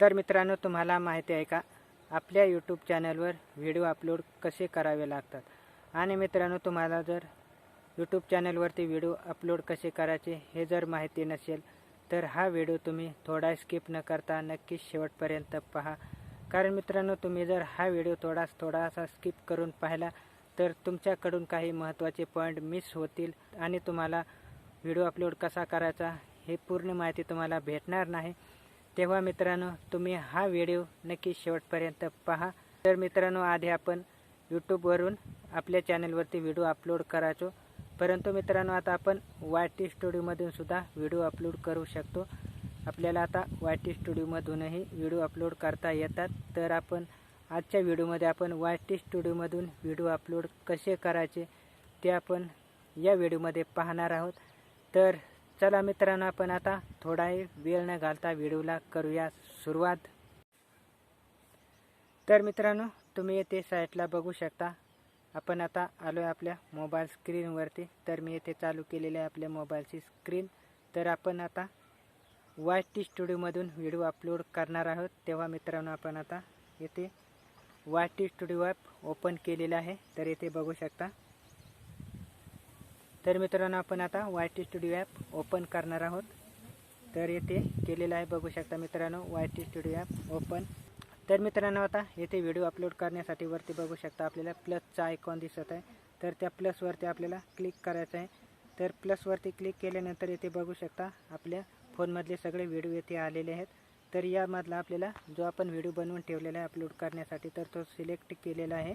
तर मित्रांनो तुम्हाला माहिती आहे का? आपल्या यूट्यूब चॅनलवर व्हिडिओ अपलोड कसे करावे लागतात? आणि मित्रांनो तुम्हाला जर यूट्यूब चॅनलवरती व्हिडिओ अपलोड कसे करायचे हे जर माहिती नसेल तर हा व्हिडिओ तुम्ही थोडा स्किप न करता नक्कीच शेवटपर्यंत पहा. कारण मित्रांनो तुम्ही जर हा व्हिडिओ थोडास थोडासा स्किप करून पाहिला तर तुमच्याकडून काही महत्त्वाचे पॉईंट मिस होतील आणि तुम्हाला व्हिडिओ अपलोड कसा करायचा हे पूर्ण माहिती तुम्हाला भेटणार नाही. तेव्हा मित्रांनो तुम्ही हा व्हिडिओ नक्की शेवटपर्यंत पहा. तर मित्रांनो आधी आपण यूट्यूबवरून आपल्या चॅनलवरती व्हिडिओ अपलोड करायचो. परंतु मित्रांनो आता आपण वाय टी स्टुडिओमधून सुद्धा व्हिडिओ अपलोड करू शकतो. आपल्याला आता वाय टी स्टुडिओमधूनही व्हिडिओ अपलोड करता येतात. तर आपण आजच्या व्हिडिओमध्ये आपण वाय टी स्टुडिओमधून व्हिडिओ अपलोड कसे करायचे ते आपण या व्हिडिओमध्ये पाहणार आहोत. तर चला मित्रांनो आपण आता थोडाही वेळ न घालता व्हिडिओला करूया सुरुवात. तर मित्रांनो तुम्ही येथे साईटला बघू शकता. आपण आता आलो आहे आपल्या मोबाईल स्क्रीनवरती. तर मी येथे चालू केलेले आहे आपल्या मोबाईलची स्क्रीन. तर आपण आता वाय टी स्टुडिओमधून व्हिडिओ अपलोड करणार आहोत. तेव्हा मित्रांनो आपण आता येथे Y T studio app open केलेलं आहे. तर येथे बघू शकता. तर मित्रांनो आपण आता Y T studio app open करणार आहोत. तर येथे केलेलं आहे बघू शकता मित्रांनो Y T studio app open तर मित्रांनो आता येथे व्हिडिओ अपलोड करण्यासाठी वरती बघू शकता आपल्याला प्लसचा आयकॉन दिसत आहे. तर त्या प्लसवरती आपल्याला क्लिक करायचं आहे. तर प्लसवरती क्लिक केल्यानंतर येथे बघू शकता आपल्या फोनमधले सगळे व्हिडिओ येथे आलेले आहेत. तर यामधला आपल्याला जो आपण व्हिडिओ बनवून ठेवलेला आहे अपलोड करण्यासाठी तर तो सिलेक्ट केलेला आहे.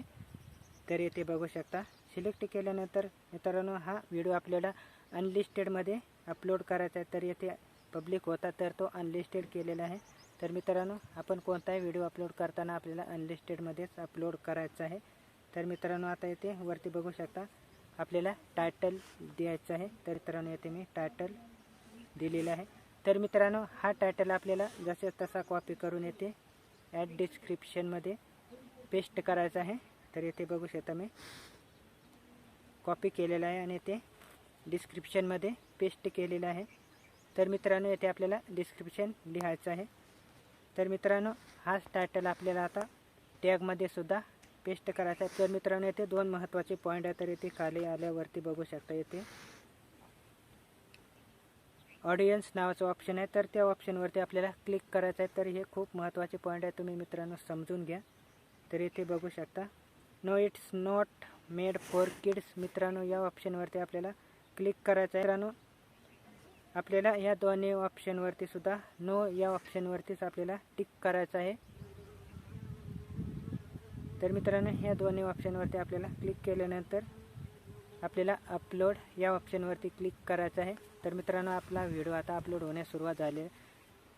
तर येथे बघू शकता सिलेक्ट केल्यानंतर मित्रांनो हा व्हिडिओ आपल्याला अनलिस्टेडमध्ये अपलोड करायचा आहे. तर येथे पब्लिक होता तर तो अनलिस्टेड केलेला आहे. तर मित्रांनो आपण कोणताही व्हिडिओ अपलोड करताना आपल्याला अनलिस्टेडमध्येच अपलोड करायचा आहे. तर मित्रांनो आता येथे वरती बघू शकता आपल्याला टायटल द्यायचं आहे. तर मित्रांनो येथे मी टायटल दिलेलं आहे. तर मित्रांनो हा टायटल आपल्याला जसे तसा कॉपी करून येते ॲड डिस्क्रिप्शनमध्ये पेस्ट करायचा आहे. तर येथे बघू शकता मी. कॉपी केलेला आहे आणि ते डिस्क्रिप्शनमध्ये पेस्ट केलेलं आहे. तर मित्रांनो येथे आपल्याला डिस्क्रिप्शन लिहायचं आहे. तर मित्रांनो हाच टायटल आपल्याला आता टॅगमध्ये सुद्धा पेस्ट करायचा आहे. तर मित्रांनो येथे दोन महत्त्वाचे पॉईंट आहे तर येथे खाली आल्यावरती बघू शकता येथे. ऑडियन्स नावाचं ऑप्शन आहे. तर त्या ऑप्शनवरती आपल्याला क्लिक करायचं आहे. तर हे खूप महत्त्वाचे पॉईंट आहे. तुम्ही मित्रांनो समजून घ्या. तर इथे बघू शकता. No it's not made for kids. मित्रांनो या ऑप्शनवरती आपल्याला क्लिक करायचं आहे मित्रांनो आपल्याला या दोन्ही ऑप्शनवरती सुद्धा नो या ऑप्शनवरतीच आपल्याला टिक करायचं आहे. तर मित्रांनो ह्या दोन्ही ऑप्शनवरती आपल्याला क्लिक केल्यानंतर आपल्याला अपलोड या ऑप्शनवरती क्लिक करायचं आहे. तर मित्रांनो आपला व्हिडिओ आता अपलोड होण्यास सुरुवात झाली आहे.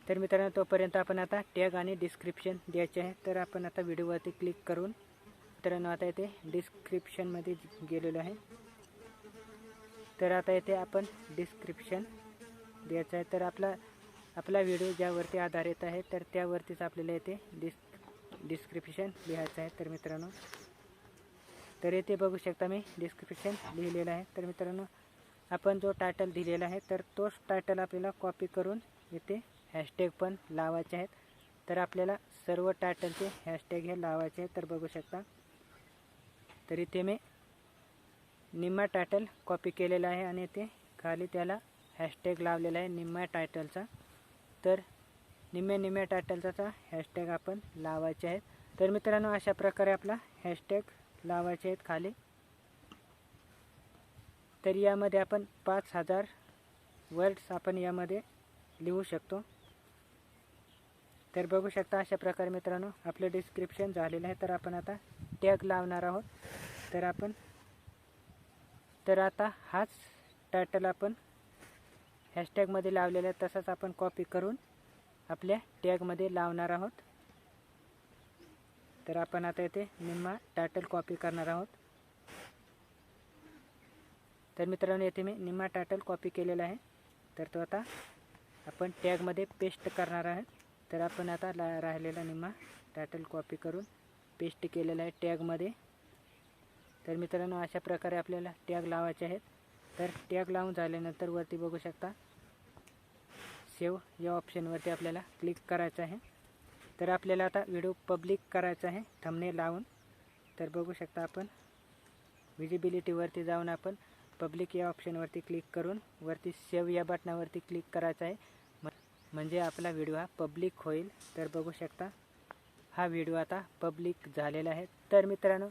तर मित्रांनो तोपर्यंत आपण आता टॅग आणि डिस्क्रिप्शन द्यायचे आहे. तर आपण आता व्हिडिओवरती क्लिक करून मित्रांनो आता इथे डिस्क्रिप्शनमध्ये गेलेलो आहे. तर आता इथे आपण डिस्क्रिप्शन द्यायचं आहे. तर आपला आपला व्हिडिओ ज्यावरती आधारित आहे तर त्यावरतीच आपल्याला इथे डिस्क डिस्क्रिप्शन लिहायचं आहे. तर मित्रांनो तर येथे बघू शकता मी डिस्क्रिप्शन लिहिलेलं आहे. तर मित्रांनो आपण जो टायटल दिलेला आहे तर तोच टायटल आपल्याला कॉपी करून येथे हॅशटॅग पण लावायचे आहेत. तर आपल्याला सर्व टायटलचे हॅशटॅग हे लावायचे आहेत तर बघू शकता. तर इथे मी निम्मा टायटल कॉपी केलेला आहे आणि इथे खाली त्याला हॅशटॅग लावलेला आहे निम्म्या टायटलचा तर निम्म्या निम्म्या टायटलचा हॅशटॅग आपण लावायचे आहेत. तर मित्रांनो अशा प्रकारे आपला हॅशटॅग लावायचे आहेत खाली. तर यामध्ये आपण पाच हजार वर्ड्स आपण यामध्ये लिहू शकतो. तर बघू शकता अशा प्रकारे मित्रांनो आपलं डिस्क्रिप्शन झालेलं आहे. तर आपण आता टॅग लावणार आहोत. तर आपण तर आता हाच टायटल आपण हॅशटॅगमध्ये लावलेला आहे. तसाच आपण कॉपी करून आपल्या टॅगमध्ये लावणार आहोत. तर आपण आता येथे निम्मा टायटल कॉपी करणार आहोत. तर मित्रांनो येथे मी निम्मा टायटल कॉपी केलेला आहे. तर तो आता आपण टॅगमध्ये पेस्ट करणार आहोत तर आपण आता ला राहिलेला निम्मा टायटल कॉपी करून पेस्ट केलेला आहे टॅगमध्ये तर मित्रांनो अशा प्रकारे आपल्याला टॅग लावायचे आहेत. तर टॅग लावून झाल्यानंतर वरती बघू शकता सेव या ऑप्शनवरती आपल्याला क्लिक करायचं आहे. तर आपल्याला आता व्हिडिओ पब्लिक करायचा आहे थमने लावून. तर बघू शकता आपण विजिबिलिटीवरती जाऊन आपण पब्लिक या ऑप्शनवरती क्लिक करून वरती सेव या बटनावरती क्लिक करायचं आहे. म्हणजे आपला व्हिडिओ हा पब्लिक होईल. तर बघू शकता हा व्हिडिओ आता पब्लिक झालेला आहे. तर मित्रांनो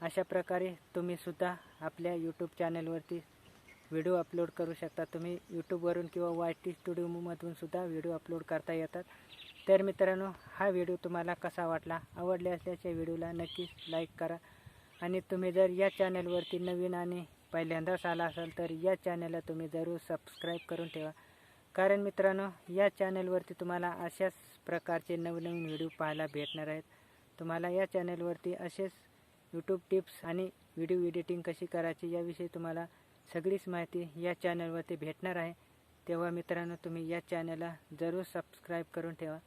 अशा प्रकारे तुम्ही सुद्धा आपल्या यूट्यूब चॅनलवरती व्हिडिओ अपलोड करू शकता. तुम्ही यूट्यूबवरून किंवा वाय टी स्टुडिओमधून सुद्धा व्हिडिओ अपलोड करता येतात. तर मित्रांनो हा व्हिडिओ तुम्हाला कसा वाटला? आवडले असल्याच्या व्हिडिओला नक्कीच लाईक करा. आणि तुम्ही जर या चॅनलवरती नवीन आणि पहिल्यांदाच आला असाल तर या चॅनलला तुम्ही जरूर सबस्क्राईब करून ठेवा. कारण मित्रांनो या चॅनलवरती तुम्हाला अशाच प्रकारचे नवनवीन व्हिडिओ पाहायला भेटणार आहेत. तुम्हाला या चॅनलवरती असेच यूट्यूब टिप्स आणि व्हिडिओ एडिटिंग कशी करायची याविषयी तुम्हाला सगळीच माहिती या चॅनलवरती भेटणार आहे. तेव्हा मित्रांनो तुम्ही या चॅनलला जरूर सबस्क्राईब करून ठेवा.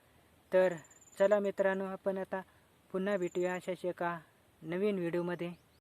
तर चला मित्रांनो आपण आता पुन्हा भेटूया अशाच एका नवीन व्हिडिओमध्ये